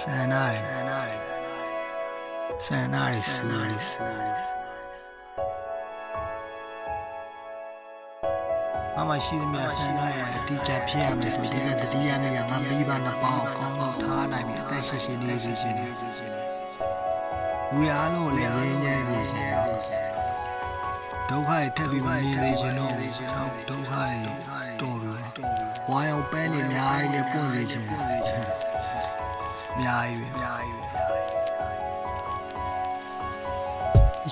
ဆန္ဒရဆန္ဒရဆန္ဒရမမရှိသမျှဆန္ဒရအတိအကျဖြစ်ရမယ်ဆိုဒီကတတိယနေ့ကငါမိဘနှစ်ပေါင်းကောင်းကောင်းထားနိုင်ပြီအသက်ရှင်ရှင်နေစီရှင်နေဝီအားလို့လည်းငြင်းငြင်းစီရှင်နေဒုက္ခတွေထပ်ပြီးမမြင်နေရှင်တော့တော့ဒုက္ခတွေတော်ပြီဝါရောင်ပန်းနေအများကြီးလည်းပွင့်စေရှင် အများ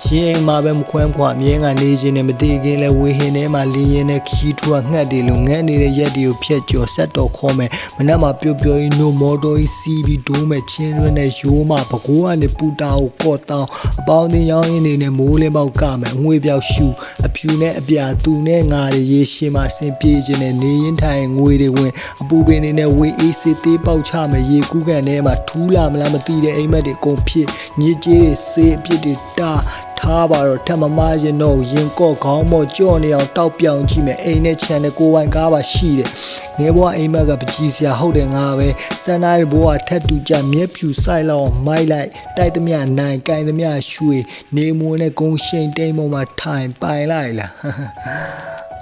ရှင်အိမ်မှာပဲမခွဲမခွာအမြဲကနေခြင်းနဲ့မတည်ခင်လဲဝေဟင်ထဲမှာလင်းရင်နဲ့ခီးထွားငှက်တယ်လို့ငှက်နေတဲ့ရက်တွေကိုဖျက်ကျော်ဆက်တော်ခေါ်မယ်မနက်မှာပျော်ပျော်ရင်နိုမော်တော်ကြီးစီးပြီးဒိုးမယ်ချင်းရွနဲ့ရိုးမှာပကိုးကနေပူတာကိုကော့တောင်းအပေါင်းအသင်းရောင်းရင်းနေနဲ့မိုးလင်းပေါက်ကမယ်အငွေပြောက်ရှူအဖြူနဲ့အပြာသူနဲ့ငါတွေရေရှည်မှာဆင်ပြေခြင်းနဲ့နေရင်ထိုင်ငွေတွေဝင်အပူပင်တွေနဲ့ဝေအေးစစ်သေးပေါက်ချမယ်ရေကူးကန်ထဲမှာထူးလာမလားမသိတဲ့အိမ်မက်တွေအကုန်ဖြစ်ညစ်ကြေးတွေစေးအပြစ်တွေတာ ထားပါတော့ထက်မမရင်တော့ရင်ကော့ခေါင်းမော့ကြော့နေအောင်တောက်ပြောင်ကြည့်မယ်အိမ်နဲ့ခြံနဲ့ကိုယ်ပိုင်ကားပါရှိတယ်ငယ်ဘွားအိမ်မက်ကပကြီးစရာဟုတ်တယ်ငါပဲစန္ဒာရဘွားထက်တူကြမျက်ဖြူဆိုင်လောက်အောင်မိုက်လိုက်တိုက်သမျှနိုင်ကင်သမျှရွှေနေမွန်းနဲ့ဂုံရှိန်တိမ်ပေါ်မှာထိုင်ပိုင်လိုက်လား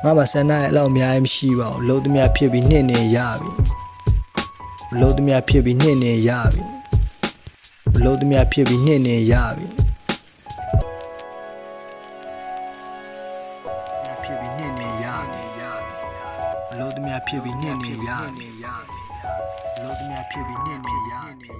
ငါမစန္ဒာရအဲ့လောက်အများကြီးမရှိပါဘူးလုံးသမျှဖြစ်ပြီးနှစ်နေရပြီလုံးသမျှဖြစ်ပြီးနှစ်နေရပြီလုံးသမျှဖြစ်ပြီးနှစ်နေရပြီ ဖြစ်ပြီးနှစ်နေရပြီဘလို့တမဖြစ်ပြီးနှစ်နေရပြီဘလို့တမဖြစ်ပြီးနှစ်နေရပြီ